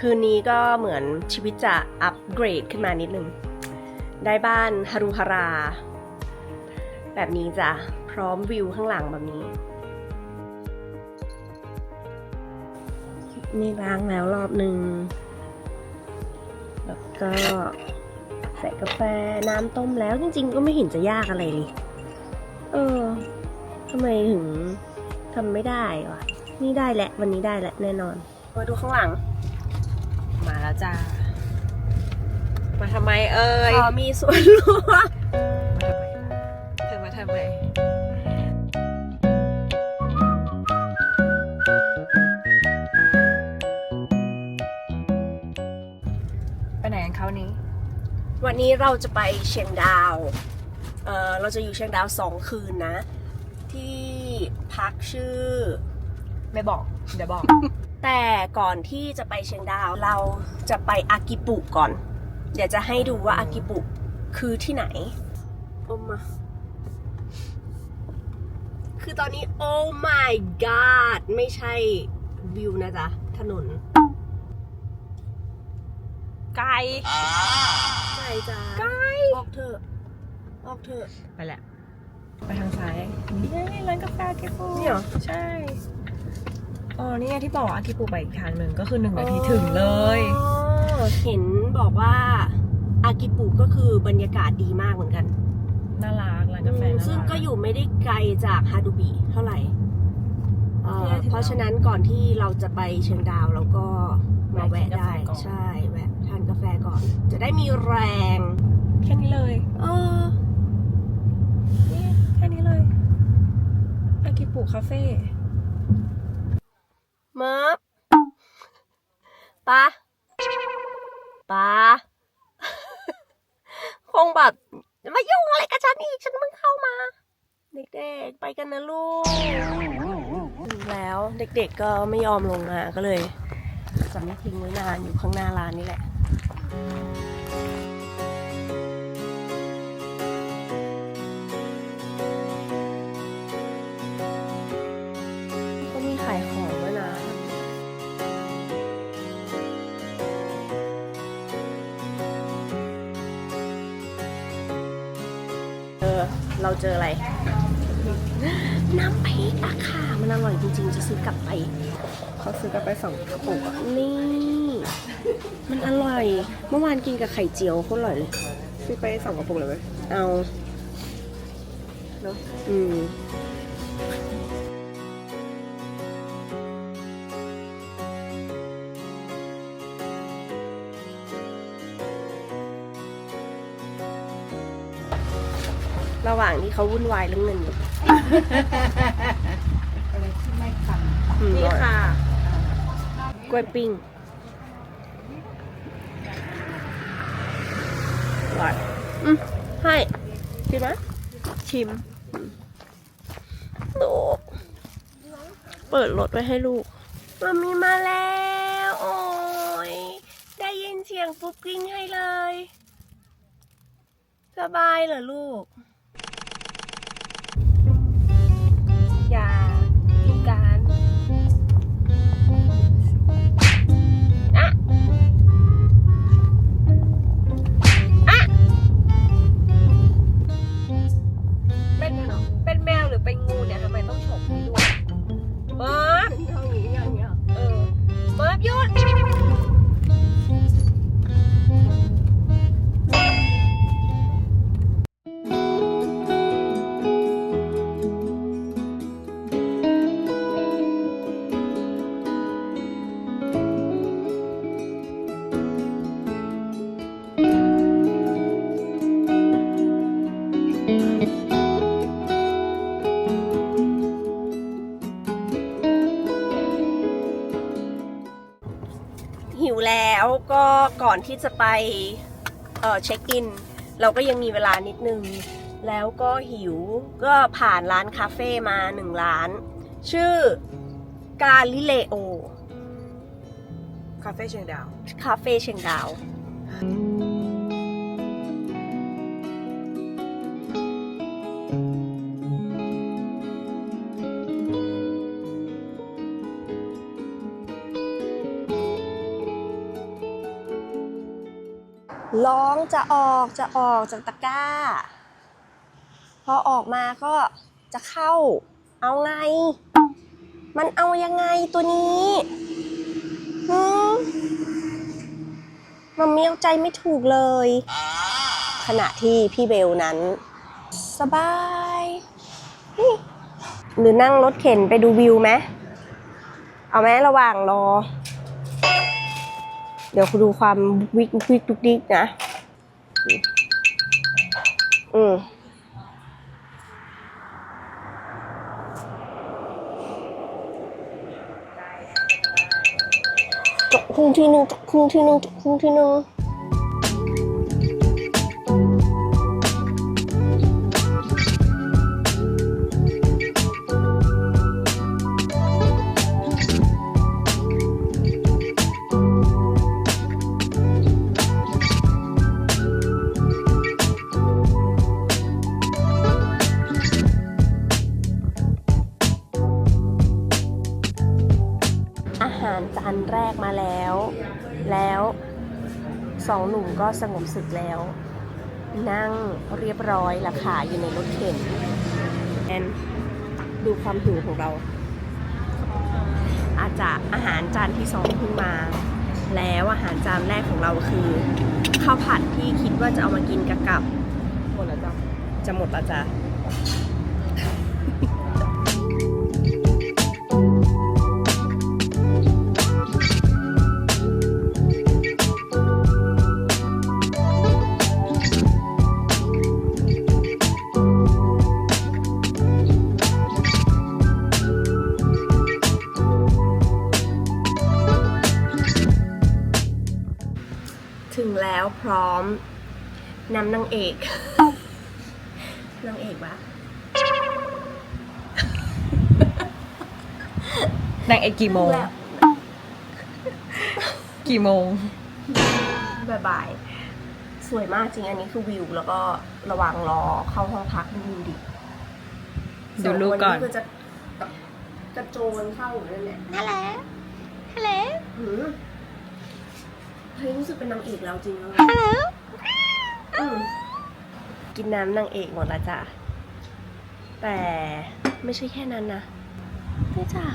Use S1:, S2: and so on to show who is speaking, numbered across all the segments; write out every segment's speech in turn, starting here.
S1: คืนนี้ก็เหมือนชีวิตจะอัปเกรดขึ้นมานิดนึง ได้บ้านฮารุฮารา แบบนี้จ้ะ พร้อมวิวข้างหลังแบบนี้ นี่ล้างแล้วรอบหนึ่ง แล้วก็ใส่กาแฟน้ำต้มแล้วจริง ๆ ก็ไม่เห็นจะยากอะไรเลย เออทำไมถึงทำไม่ได้วะ นี่ได้แหละ วันนี้ได้แหละแน่นอนมาดูข้างหลัง
S2: แล้วจ้า มาทำไมเอ่ย
S1: พอมีส่วนร่วม
S2: เธอมาทำไมไปไหนกันเขานี้
S1: วันนี้เราจะไปเชียงดาว เออเราจะอยู่เชียงดาวสองคืนนะ ที่พักชื่อ
S2: ไม่บอก เดี๋ยวบอก
S1: แต่ก่อนที่จะไปเชียงดาวเราจะไปอากิปุก่อน เดี๋ยวจะให้ดูว่าอากิปุคือที่ไหนโอ้มาคือตอนนี้ โอ้ my god ไม่ใช่วิวนะจ๊ะ ถนน
S2: ไกล
S1: ใช่จ้ะ
S2: ไกล
S1: ออกเถอะ ออกเถอะ
S2: ไปแหละ ไปทางซ้ายนี่ไงร้านกาแฟอากิปุ
S1: นี่เหรอ
S2: ใช่ อ๋อนี่ไงที่บอกอากิปุไปอีกทางหนึ่งก็คือหนึ่งนาทีถึงเลย
S1: อ๋อเห็นบอกว่าอากิปุก็คือบรรยากาศดีมากเหมือนกัน
S2: น่ารักร้านกาแฟน่ารัก
S1: ซึ่งก็อยู่ไม่ได้ไกลจากฮาดูบิเท่าไหร่เอ่อ
S2: เนี่ยที่
S1: เพราะฉะนั้นก่อนที่เราจะไปเชียงดาวเราก็มาแวะได้
S2: แวะกินกาแฟก่อน
S1: ใช่แวะทานกาแฟก่อน จะได้มีแรง
S2: แค่นี้เลย
S1: เออ
S2: นี่แค่นี้เลยอากิปุคาเฟ่
S1: เมิบปะปะ คงแบบมายุ่งอะไรกับฉันอีก ฉันเพิ่งเข้ามา เด็ กันนะลูกแล้วเด็กๆก็ไม่ยอมลงมาก็เลยจะไม่ทิ้งไว้นานอยู่ข้างหน้าร้านนี่แหละก็มีขายของด้วยนะเออเราเจออะไร น้ำพริกอะค่ะ มันอร่อยจริงๆ จะซื้อกลับไป
S2: เขาซื้อกาแฟสองกระปุกอะ
S1: นี่ มันอร่อย เมื่อวานกินกับไข่เจียวโคตรอร่อยเลย
S2: ซื้อไปสองกระปุกเลยไหม
S1: เอาเนอะอืม ว่างที่เขาวุ่นวายเรื่องเงินอยู่
S3: อะไรที่ไม่คัน
S1: อืม
S2: นี่ค่ะ
S1: กล้วยปิ้งหวานอืมให้ชิมไหมชิมลูกเปิดรถไว้ให้ลูกมันมีมาแล้ว โอ้ย ได้ยินเสียงปุ๊บกริ้งให้เลย สบายเหรอลูก
S2: หิว
S1: แล้วก็ก่อนที่จะไปเอ่อเช็คอิน เราก็ยังมีเวลานิดนึง แล้วก็หิวก็ผ่านร้านคาเฟ่มาหนึ่งร้าน ชื่อกาลิเลโอ
S2: คาเฟ่เชียงดาว
S1: คาเฟ่เชียงดาว ร้องจะออกจะออกจากตะกร้า พอออกมาก็จะเข้า เอาไง มันเอายังไงตัวนี้หืมมันมีเอาใจไม่ถูกเลย ขณะที่พี่เบลนั้น สบายนี่หรือนั่งรถเข็นไปดูวิวไหม เอาไหมระหว่างรอ เดี๋ยวคุณดูความวิกวิกทุกดิกนะ อืมจกคุ้งที่หนึ่งจกคุ้งที่หนึ่งจกคุ้งที่หนึ่งาหารจานแรกมาแล้ว แล้วสองหนุ่มก็สงบศึกแล้ว นั่งเรียบร้อยละค่ะอยู่ในรถเข็นแอนดูความหิวของเรา อาจจะอาหารจานที่สองเพิ่งมา แล้วอาหารจานแรกของเราคือข้าวผัดที่คิดว่าจะเอามากินกับกับ
S2: หมดแล้วจ้ะ
S1: จะหมดและจ้ะ ถึงแล้วพร้อมนำนางเอกนางเอกวะ
S2: นางเอกกี่โมง
S1: แล้ว
S2: กี่โมง
S1: บายบายสวยมากจริงอันนี้คือวิว แล้วก็ระหว่างรอเข้าห้องพักดูวิวดิ
S2: ดูรูปก่อน
S1: ส่วคคือจะกระโจนเข้าอยู่นั่นแหละ
S2: ฮัลโหลฮัลโหล
S1: หืม เฮ้ยรู้สึกเป็นนางเอกแล้วจริงเลย
S2: ฮัลโหล
S1: อืมกินน้ำนางเอกหมดละจ้ะ แต่ไม่ใช่แค่นั้นนะนี่จ้ะ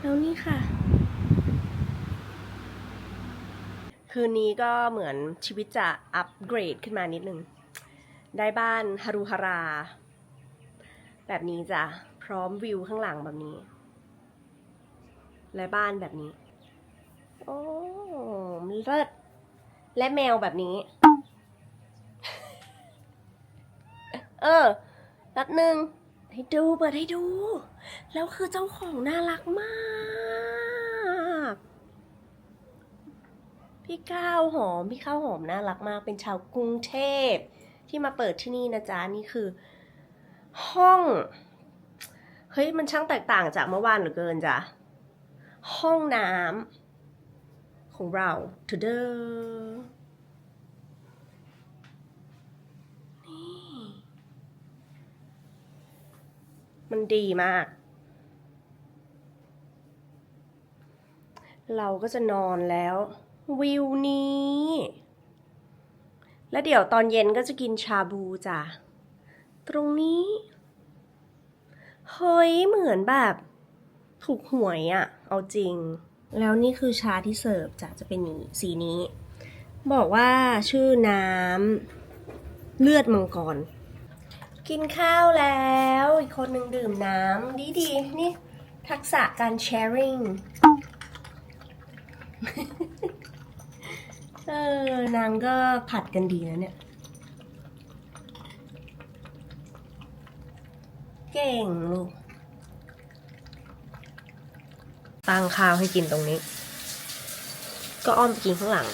S1: แล้วนี่ค่ะ คืนนี้ก็เหมือนชีวิตจะอัปเกรดขึ้นมานิดนึง ได้บ้านฮารุฮารา แบบนี้จ้ะ พร้อมวิวข้างหลังแบบนี้ และบ้านแบบนี้ โอ้เลิศและแมวแบบนี้ เออแป๊บหนึ่งให้ดูเปิดให้ดู แล้วคือเจ้าของน่ารักมาก พี่ข้าวหอม พี่ข้าวหอมน่ารักมาก เป็นชาวกรุงเทพที่มาเปิดที่นี่นะจ๊ะ นี่คือ ห้อง เฮ้ย มันช่างแตกต่างจากเมื่อวานเหลือเกินจ้ะ ห้องน้ำ ของเราทเดอนี่มันดีมาก เราก็จะนอนแล้ว วิวนี้ แล้วเดี๋ยวตอนเย็นก็จะกินชาบูจ้ะ ตรงนี้ เฮ้ย เหมือนแบบ ถูกหวยอะ่ะ เอาจริง แล้วนี่คือชาที่เสิร์ฟจะจะเป็นสีนี้ บอกว่าชื่อน้ำเลือดมังกร กินข้าวแล้ว อีกคนหนึ่งดื่มน้ำดีดีนี่ทักษะการแชร์ริงเออนางก็ผัดกันดีนะเนี่ย เก่งลูก ตั้งข้าวให้กินตรงนี้ ก็อ้อมไปกินข้างหลัง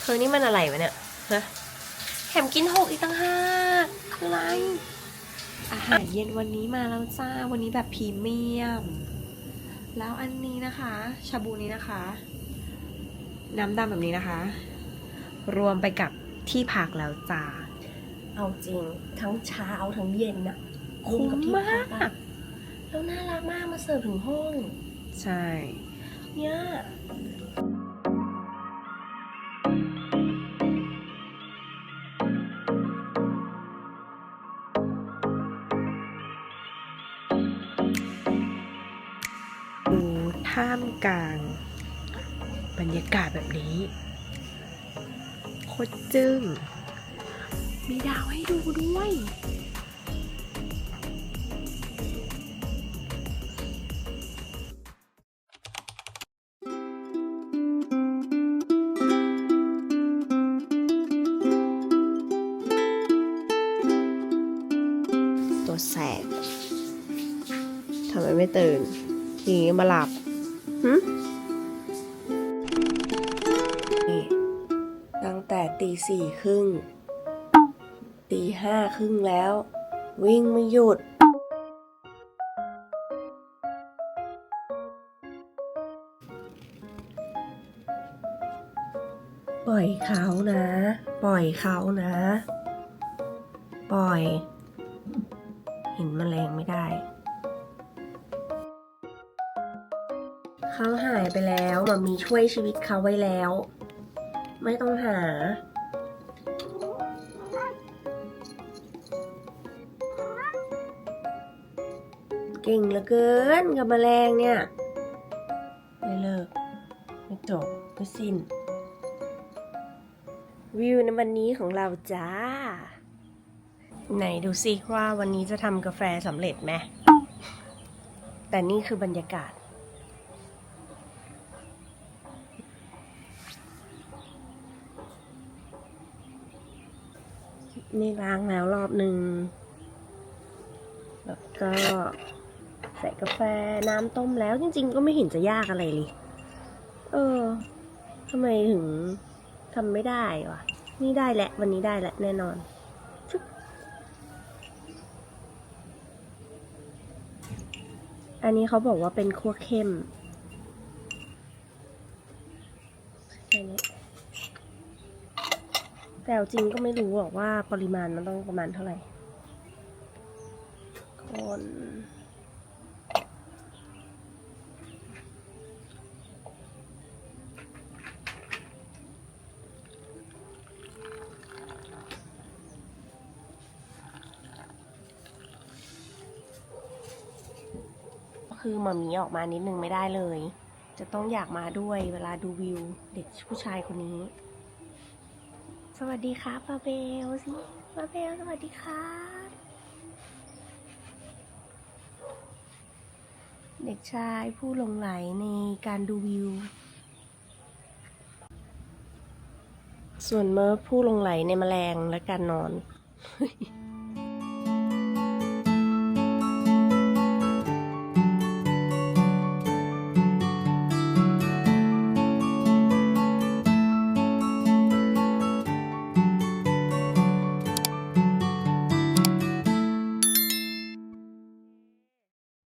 S1: เธอนี่มันอะไรวะเนี่ยฮะแถมกินหกอีกตั้งห้าคืออะไร
S2: อาหารเย็นวันนี้มาแล้วจ้า วันนี้แบบพรีเมียม แล้วอันนี้นะคะ ชาบูนี้นะคะ น้ำดำแบบนี้นะคะ รวมไปกับที่พักแล้วจ้า
S1: เอาจริง ทั้งเช้าทั้งเย็นนะ
S2: คุ้ม
S1: กับที่
S2: มาก
S1: พัอะ แล้วน่ารักมากมาเสิร์ฟถึงห้อง
S2: ใช่
S1: เนี่ยดู
S2: ท่ามกลาง บรรยากาศแบบนี้ โคตรจึง้ง มีดาวให้ดูด้วย
S1: ทำไมไม่ตื่นทีนี้มาหลับหึนี่ตั้งแต่ตีสี่ครึ่งตีห้าครึ่งแล้ว วิ่งไม่หยุดปล่อยเขานะ ปล่อยเขานะ ปล่อย เห็นแมลงไม่ได้ เขาหายไปแล้วมามีช่วยชีวิตเขาไว้แล้ว ไม่ต้องหา เก่งเหลือเกินกับแมลงเนี่ย ไม่เลิก ไม่จบไม่สิ้น วิวในวันนี้ของเราจ้า ไหนดูซิว่าวันนี้จะทำกาแฟสำเร็จไหมแต่นี่คือบรรยากาศ นี่ล้างแล้วรอบหนึ่ง แล้วก็ใส่กาแฟน้ำต้มแล้วจริง ๆ ก็ไม่เห็นจะยากอะไรเลย เออทำไมถึงทำไม่ได้วะ นี่ได้แหละ วันนี้ได้แหละแน่นอนอันนี้เขาบอกว่าเป็นคั่วเข้มแค่นี้ แต่จริงก็ไม่รู้หรอกว่าปริมาณมันต้องประมาณเท่าไหร่คนคือมามีออกมานิดนึงไม่ได้เลย จะต้องอยากมาด้วยเวลาดูวิว เด็กผู้ชายคนนี้ วัสดีครับปาเบลสิปาเบลสวัสดีครับ เด็กชายผู้หลงไหลในการดูวิว ส่วนเมิร์ฟผู้หลงไหลในแมลงและการนอน